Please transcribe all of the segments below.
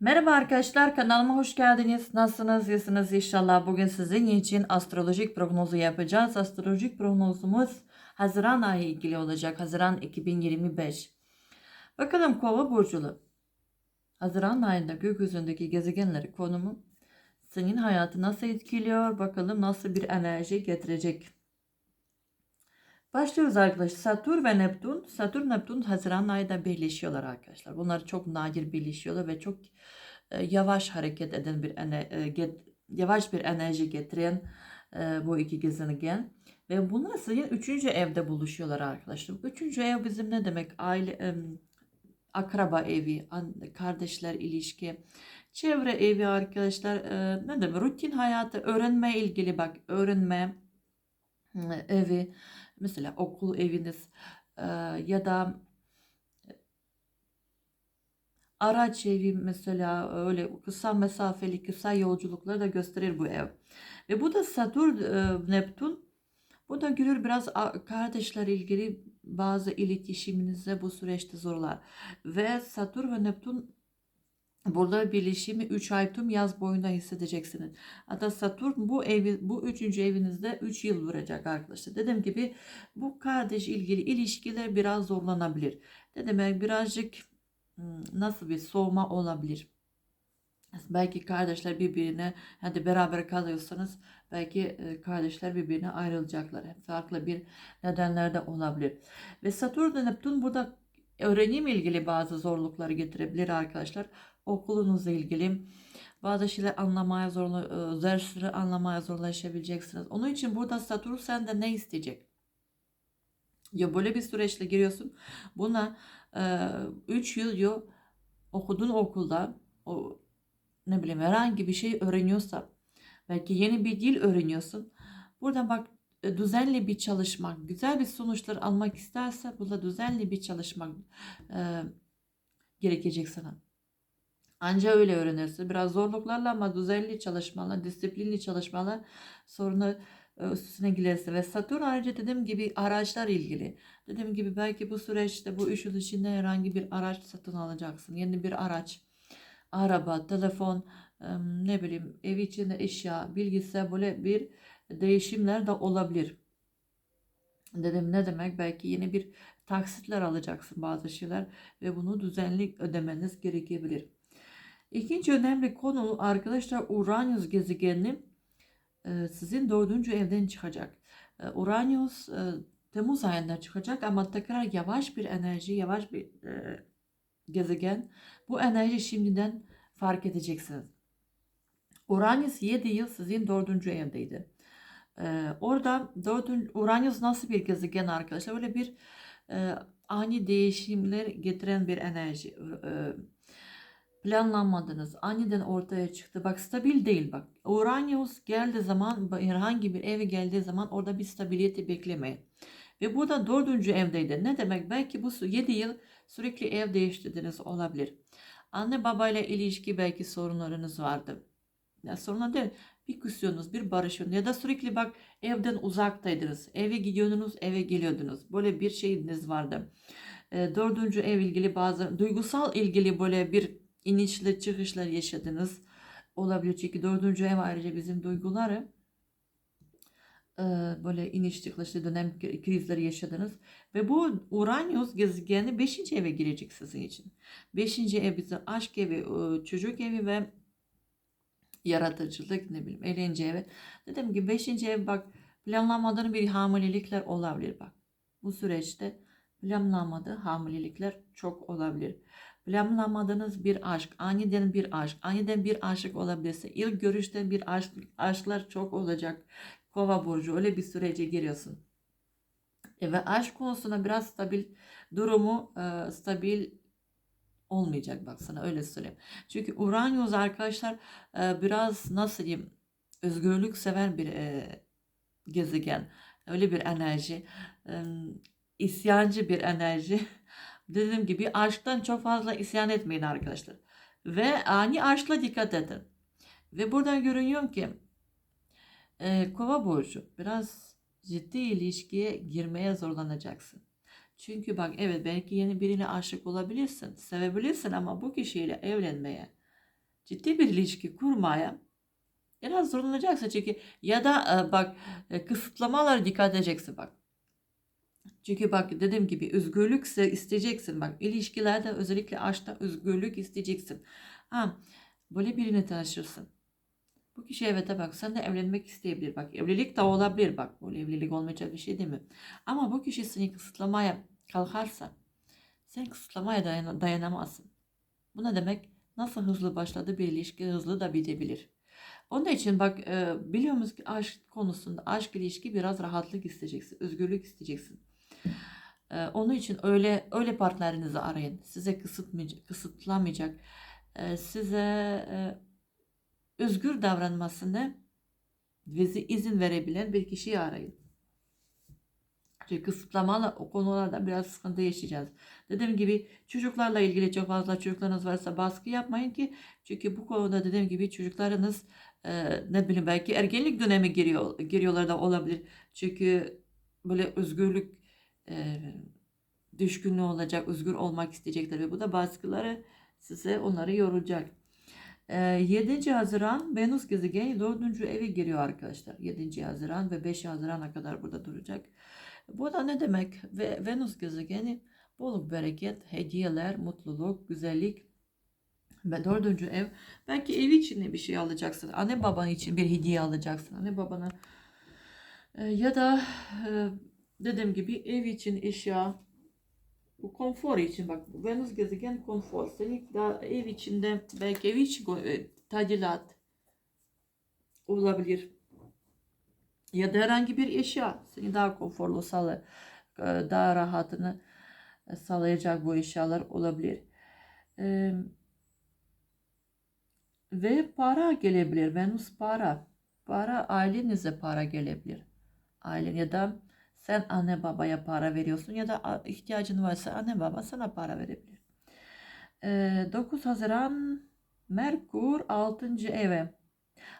Merhaba arkadaşlar kanalıma hoş geldiniz. Nasılsınız? İyisiniz inşallah. Bugün sizin için astrolojik prognozu yapacağız. Astrolojik prognozumuz Haziran ayı ilgili olacak. Haziran 2025. Bakalım Kova burculu. Haziran ayında gökyüzündeki gezegenleri konumu senin hayatı nasıl etkiliyor? Bakalım nasıl bir enerji getirecek. Başlıyoruz arkadaşlar. Satürn ve Neptün. Satürn Neptün Haziran ayında birleşiyorlar arkadaşlar. Bunlar çok nadir birleşiyorlar ve çok e, yavaş hareket eden bir e, get- yavaş bir enerji getiren e, bu iki gezegen. Ve bunlar sizin üçüncü evde buluşuyorlar arkadaşlar. Üçüncü ev bizim ne demek? Aile, em, akraba evi, kardeşler ilişki, çevre evi arkadaşlar. E, ne demek? Rutin hayatı, öğrenme ilgili bak, öğrenme e, evi, mesela okul eviniz ya da araç evi mesela öyle kısa mesafeli kısa yolculukları da gösterir bu ev. Ve bu da Satürn, e, Neptün. Bu da görür biraz kardeşler ilgili bazı iletişiminize bu süreçte zorlar. Ve Satürn ve Neptün burada birleşimi 3 ay tüm yaz boyunca hissedeceksiniz. Hatta Satürn bu evi bu üçüncü evinizde 3 yıl duracak arkadaşlar. Dediğim gibi bu kardeş ilgili ilişkiler biraz zorlanabilir. Ne demek birazcık hmm, nasıl bir soğuma olabilir. Belki kardeşler birbirine hadi beraber kalıyorsanız belki e, kardeşler birbirine ayrılacaklar. Farklı bir nedenler de olabilir. Ve Satürn ve Neptün burada öğrenim ilgili bazı zorlukları getirebilir arkadaşlar. Okulunuzla ilgili bazı şeyler anlamaya zorla, e, dersleri anlamaya zorlaşabileceksiniz. Onun için burada Satürn sende ne isteyecek? Ya böyle bir süreçle giriyorsun. Buna 3 yıl yo okuduğun okulda o ne bileyim herhangi bir şey öğreniyorsa belki yeni bir dil öğreniyorsun. Buradan bak e, düzenli bir çalışmak, güzel bir sonuçlar almak isterse burada düzenli bir çalışmak e, gerekecek sana. Anca öyle öğrenirsin. Biraz zorluklarla ama düzenli çalışmalar, disiplinli çalışmalar sorunu e, üstüne gelirsin. Ve Satürn ayrıca dediğim gibi araçlar ilgili. Dediğim gibi belki bu süreçte bu yıl içinde herhangi bir araç satın alacaksın. Yeni bir araç, araba, telefon, ne bileyim ev içinde eşya, bilgisayar böyle bir değişimler de olabilir. Dedim ne demek? Belki yeni bir taksitler alacaksın bazı şeyler ve bunu düzenli ödemeniz gerekebilir. İkinci önemli konu arkadaşlar Uranüs gezegeni e, sizin dördüncü evden çıkacak. E, Uranüs e, Temmuz ayında çıkacak ama tekrar yavaş bir enerji, yavaş bir gezegen. Bu enerji şimdiden fark edeceksiniz. Uranüs 7 yıl sizin dördüncü evdeydi. Orada dördüncü, Uranüs nasıl bir gezegen arkadaşlar? Öyle bir ani değişimler getiren bir enerji. E, planlanmadınız. Aniden ortaya çıktı. Bak stabil değil bak. Uranüs geldiği zaman herhangi bir eve geldiği zaman orada bir stabiliyeti beklemeyin. Ve burada dördüncü evdeydi. Ne demek? Belki bu 7 yıl sürekli ev değiştirdiniz olabilir. Anne babayla ilişki belki sorunlarınız vardı. Ya sorunlar değil. Bir küsüyorsunuz, bir barışıyorsunuz. Ya da sürekli bak evden uzaktaydınız. Eve gidiyordunuz, eve geliyordunuz. Böyle bir şeyiniz vardı. E, dördüncü ev ilgili bazı duygusal ilgili böyle bir inişli çıkışlar yaşadınız. Olabilir çünkü dördüncü ev ayrıca bizim duyguları e, böyle iniş çıkışlı dönem krizleri yaşadınız. Ve bu Uranüs gezegeni 5. eve girecek sizin için. 5. ev bizim aşk evi, e, çocuk evi ve yaratıcılık ne bileyim eğlence evi. Dediğim gibi 5. ev bak planlamadığın bir hamilelikler olabilir bak. Bu süreçte planlamadığı hamilelikler çok olabilir. Planlamadığınız bir aşk, aniden bir aşk, aniden bir aşık olabilirse, ilk görüşten bir aşk, aşklar çok olacak. Kova burcu öyle bir sürece giriyorsun. E ve aşk konusunda biraz stabil durumu e, stabil olmayacak bak sana öyle söyleyeyim. Çünkü Uranüs arkadaşlar e, biraz nasıl diyeyim özgürlük seven bir e, gezegen. Öyle bir enerji. E, isyancı bir enerji. Dediğim gibi aşktan çok fazla isyan etmeyin arkadaşlar. Ve ani aşkla dikkat edin. Ve buradan görünüyor ki e, kova burcu biraz ciddi ilişkiye girmeye zorlanacaksın. Çünkü bak evet belki yeni birine aşık olabilirsin, sevebilirsin ama bu kişiyle evlenmeye ciddi bir ilişki kurmaya biraz zorlanacaksın çünkü ya da e, bak e, kısıtlamalara dikkat edeceksin bak. Çünkü bak dediğim gibi özgürlük ise isteyeceksin bak ilişkilerde özellikle aşkta özgürlük isteyeceksin. Ha, böyle birini tanışırsın. Bu kişi evet bak sen de evlenmek isteyebilir bak evlilik de olabilir bak böyle evlilik olmayacak bir şey değil mi? Ama bu kişi seni kısıtlamaya kalkarsa sen kısıtlamaya dayan- dayanamazsın. Bu ne demek? Nasıl hızlı başladı bir ilişki hızlı da bitebilir. Onun için bak e, biliyor musun ki aşk konusunda aşk ilişki biraz rahatlık isteyeceksin, özgürlük isteyeceksin. E, onun için öyle öyle partnerinizi arayın. Size kısıtmayacak, kısıtlamayacak, e, size e, özgür davranmasını ve izin verebilen bir kişiyi arayın. Çünkü kısıtlamalı o konularda biraz sıkıntı yaşayacağız. Dediğim gibi çocuklarla ilgili çok fazla çocuklarınız varsa baskı yapmayın ki çünkü bu konuda dediğim gibi çocuklarınız e, ne bileyim belki ergenlik dönemi giriyor giriyorlar da olabilir. Çünkü böyle özgürlük e, düşkünlüğü olacak, özgür olmak isteyecekler ve bu da baskıları size onları yoracak. E, 7. Haziran Venüs gezegeni 4. eve giriyor arkadaşlar. 7. Haziran ve 5 Haziran'a kadar burada duracak. Bu da ne demek? Ve Venüs gezegeni bolluk, bereket, hediyeler, mutluluk, güzellik ve dördüncü ev. Belki ev için bir şey alacaksın. Anne baban için bir hediye alacaksın. Anne babana ya da dediğim gibi ev için eşya bu konfor için bak Venüs gezegen konfor. Senin daha ev içinde belki ev için e, tadilat olabilir. Ya da herhangi bir eşya seni daha konforlu sağla, e, daha rahatını e, sağlayacak bu eşyalar olabilir. Ve para gelebilir. Venüs para. Para ailenize para gelebilir. Ailen ya da sen anne babaya para veriyorsun ya da ihtiyacın varsa anne baba sana para verebilir. Ee, 9 Haziran Merkur 6. eve.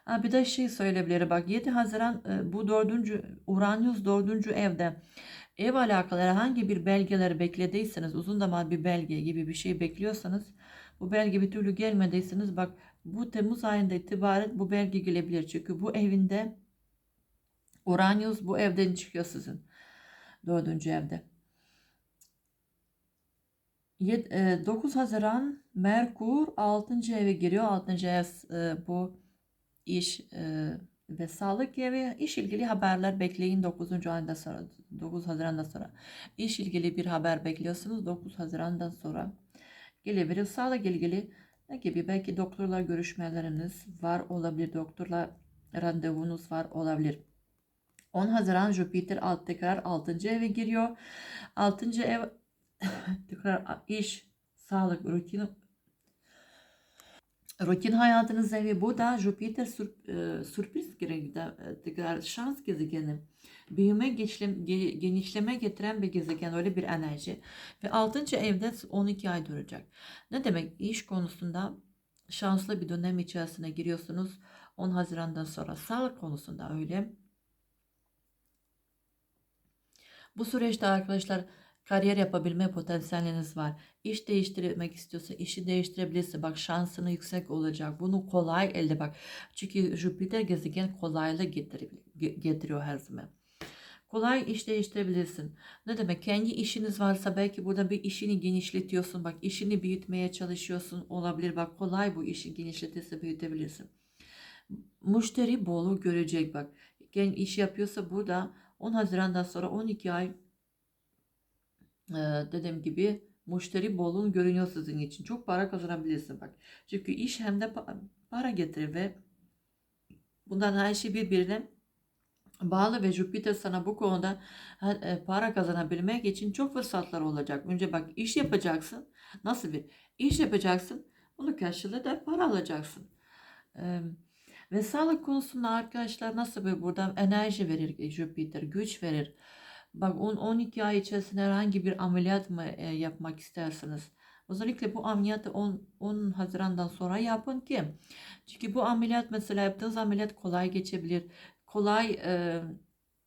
Ha, bir de şey söyleyebilirim bak 7 Haziran e, bu dördüncü Uranüs dördüncü evde ev alakalı herhangi bir belgeleri beklediyseniz uzun zaman bir belge gibi bir şey bekliyorsanız bu belge bir türlü gelmediyseniz bak bu Temmuz ayında itibaren bu belge gelebilir. Çünkü bu evinde Uranüs bu evden çıkıyor sizin dördüncü evde. Yed- e, 9 Haziran Merkur 6. eve giriyor. 6. ev e, bu iş e, ve sağlık evi iş ilgili haberler bekleyin 9. ayında sonra 9 Haziran'dan sonra iş ilgili bir haber bekliyorsunuz 9 Haziran'dan sonra gelebilir sağlık ilgili ne gibi belki doktorla görüşmeleriniz var olabilir doktorla randevunuz var olabilir 10 Haziran Jüpiter alt tekrar 6. eve giriyor 6. ev tekrar iş sağlık rutin Rutin hayatınız evi bu da Jüpiter sür, e, sürpriz gezegeni, e, tekrar şans gezegeni. Büyüme, geçlem, ge- genişleme getiren bir gezegen, öyle bir enerji. Ve 6. evde 12 ay duracak. Ne demek? İş konusunda şanslı bir dönem içerisine giriyorsunuz. 10 Haziran'dan sonra sağlık konusunda öyle. Bu süreçte arkadaşlar kariyer yapabilme potansiyeliniz var. İş değiştirmek istiyorsa işi değiştirebilirsin. Bak şansını yüksek olacak. Bunu kolay elde bak. Çünkü Jüpiter gezegen ge- getiriyor her zaman. Kolay iş değiştirebilirsin. Ne demek? Kendi işiniz varsa belki burada bir işini genişletiyorsun. Bak işini büyütmeye çalışıyorsun. Olabilir. Bak kolay bu işi genişletirse büyütebilirsin. Müşteri bolu görecek bak. Gen iş yapıyorsa burada 10 Haziran'dan sonra 12 ay e, dediğim gibi müşteri bolluğun görünüyor sizin için. Çok para kazanabilirsin bak. Çünkü iş hem de pa- para getirir ve bundan her şey birbirine bağlı ve Jüpiter sana bu konuda e, para kazanabilmek için çok fırsatlar olacak. Önce bak iş yapacaksın. Nasıl bir iş yapacaksın? Bunu karşılığı da para alacaksın. E, ve sağlık konusunda arkadaşlar nasıl bir burada enerji verir Jüpiter, güç verir. Bak 10-12 ay içerisinde herhangi bir ameliyat mı e, yapmak istersiniz? Özellikle bu ameliyatı 10, 10 Haziran'dan sonra yapın ki. Çünkü bu ameliyat mesela yaptığınız ameliyat kolay geçebilir. Kolay e,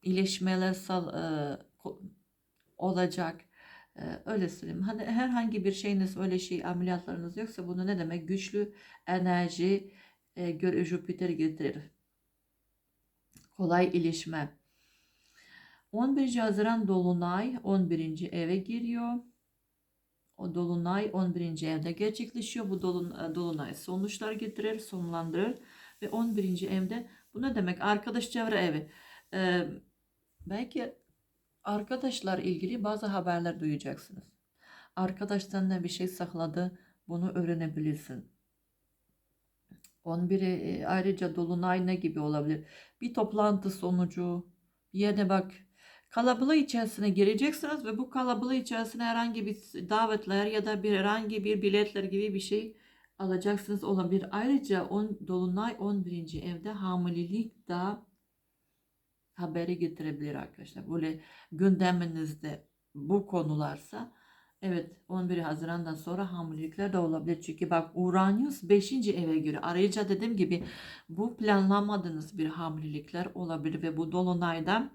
iyileşmeler e, olacak. Ee, öyle söyleyeyim. Hani herhangi bir şeyiniz öyle şey ameliyatlarınız yoksa bunu ne demek? Güçlü enerji e, göre Jüpiter getirir. Kolay ilişme. 11. Haziran Dolunay 11. eve giriyor. O Dolunay 11. evde gerçekleşiyor. Bu dolun, Dolunay sonuçlar getirir, sonlandırır. Ve 11. evde bu ne demek? Arkadaş çevre evi. Ee, belki arkadaşlar ilgili bazı haberler duyacaksınız. Arkadaştan ne bir şey sakladı bunu öğrenebilirsin. 11'i e, ayrıca Dolunay ne gibi olabilir? Bir toplantı sonucu bir yerde bak kalabalık içerisine gireceksiniz ve bu kalabalık içerisine herhangi bir davetler ya da bir herhangi bir biletler gibi bir şey alacaksınız olabilir. Ayrıca on, Dolunay 11. evde hamilelik da haberi getirebilir arkadaşlar. Böyle gündeminizde bu konularsa evet 11 Haziran'dan sonra hamilelikler de olabilir. Çünkü bak Uranüs 5. eve göre ayrıca dediğim gibi bu planlamadığınız bir hamilelikler olabilir ve bu dolunayda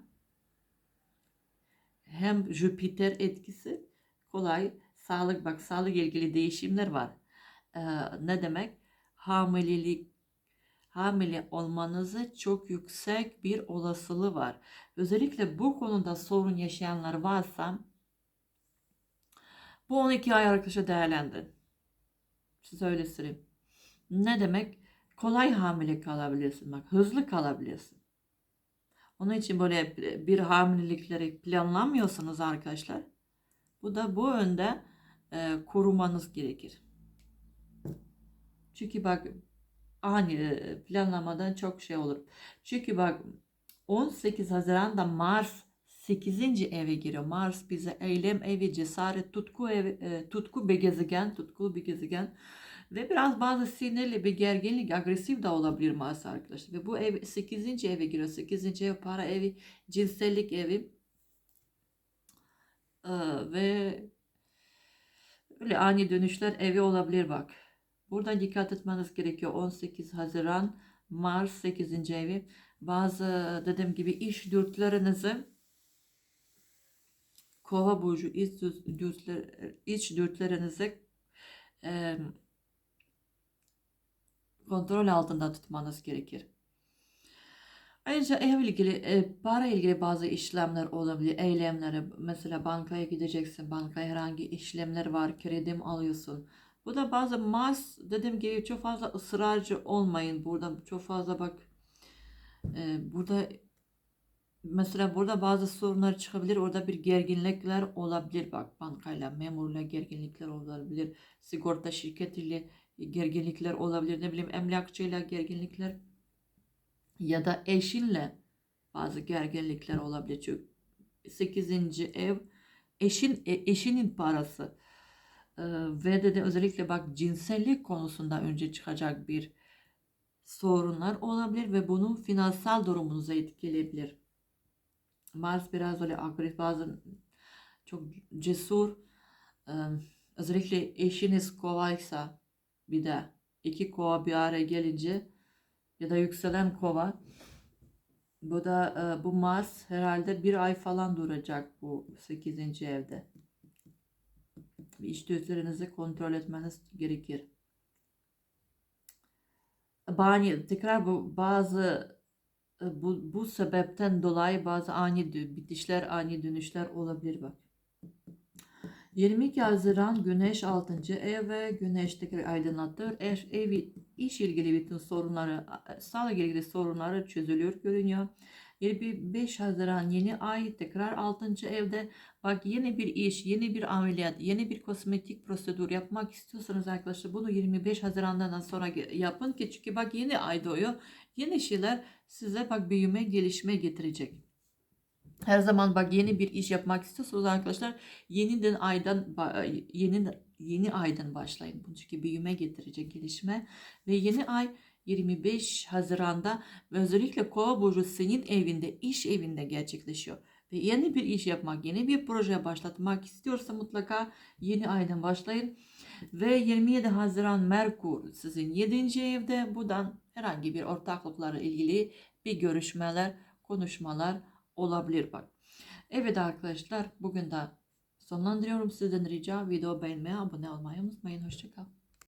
hem Jüpiter etkisi kolay sağlık bak sağlık ilgili değişimler var. Ee, ne demek? Hamilelik hamile olmanızı çok yüksek bir olasılığı var. Özellikle bu konuda sorun yaşayanlar varsa bu 12 ay arkadaşa değerlendirin. Size öyle söyleyeyim. Ne demek? Kolay hamile kalabilirsin. Bak hızlı kalabilirsin. Onun için böyle bir hamilelikleri planlamıyorsanız arkadaşlar bu da bu önde e, korumanız gerekir. Çünkü bak ani e, planlamadan çok şey olur. Çünkü bak 18 Haziran'da Mars 8. eve giriyor. Mars bize eylem evi, cesaret, tutku evi, e, tutku bir gezegen, tutkulu bir gezegen ve biraz bazı sinirli bir gerginlik, agresif de olabilir Mars arkadaşlar. Ve bu ev 8. eve giriyor. 8. ev para evi, cinsellik evi ee, ve öyle ani dönüşler evi olabilir bak. Burada dikkat etmeniz gerekiyor. 18 Haziran Mars 8. evi. Bazı dediğim gibi iş dürtlerinizi Kova burcu iç, dürtler, iç dürtlerinizi e, kontrol altında tutmanız gerekir. Ayrıca ev ilgili, e, para ilgili bazı işlemler olabilir. Eylemleri, mesela bankaya gideceksin, bankaya herhangi işlemler var, kredim alıyorsun. Bu da bazı Mars dediğim gibi çok fazla ısrarcı olmayın. Burada çok fazla bak e, burada mesela burada bazı sorunlar çıkabilir. Orada bir gerginlikler olabilir. Bak bankayla, memurla gerginlikler olabilir. Sigorta şirketiyle gerginlikler olabilir. Ne bileyim emlakçıyla gerginlikler ya da eşinle bazı gerginlikler olabilir. Çünkü 8. ev eşin e, eşinin parası ee, ve de, de özellikle bak cinsellik konusunda önce çıkacak bir sorunlar olabilir ve bunun finansal durumunuzu etkileyebilir. Mars biraz öyle agresif bazen çok cesur özellikle eşiniz kovaysa bir de iki kova bir araya gelince ya da yükselen kova bu da bu Mars herhalde bir ay falan duracak bu 8. evde. İç düzlerinizi kontrol etmeniz gerekir. Bani, tekrar bu bazı bu, bu sebepten dolayı bazı ani bitişler, ani dönüşler olabilir bak. 22 Haziran Güneş 6. ev ve Güneş tekrar aydınlatır. Ev, evi, iş ilgili bütün sorunları, sağlık ilgili sorunları çözülüyor görünüyor. 25 Haziran yeni ay tekrar 6. evde bak yeni bir iş, yeni bir ameliyat, yeni bir kosmetik prosedür yapmak istiyorsanız arkadaşlar bunu 25 Haziran'dan sonra yapın ki çünkü bak yeni ay doğuyor. Yeni şeyler size bak büyüme, gelişme getirecek. Her zaman bak yeni bir iş yapmak istiyorsanız arkadaşlar yeniden aydan yeni yeni aydan başlayın. Bu çünkü büyüme getirecek gelişme ve yeni ay 25 Haziran'da ve özellikle Kova burcu senin evinde, iş evinde gerçekleşiyor. Ve yeni bir iş yapmak, yeni bir proje başlatmak istiyorsa mutlaka yeni aydan başlayın. Ve 27 Haziran Merkur sizin 7. evde. Buradan herhangi bir ortaklıklarla ilgili bir görüşmeler, konuşmalar olabilir bak. Evet arkadaşlar bugün de sonlandırıyorum. Sizden rica video beğenmeyi, abone olmayı unutmayın. Hoşçakalın.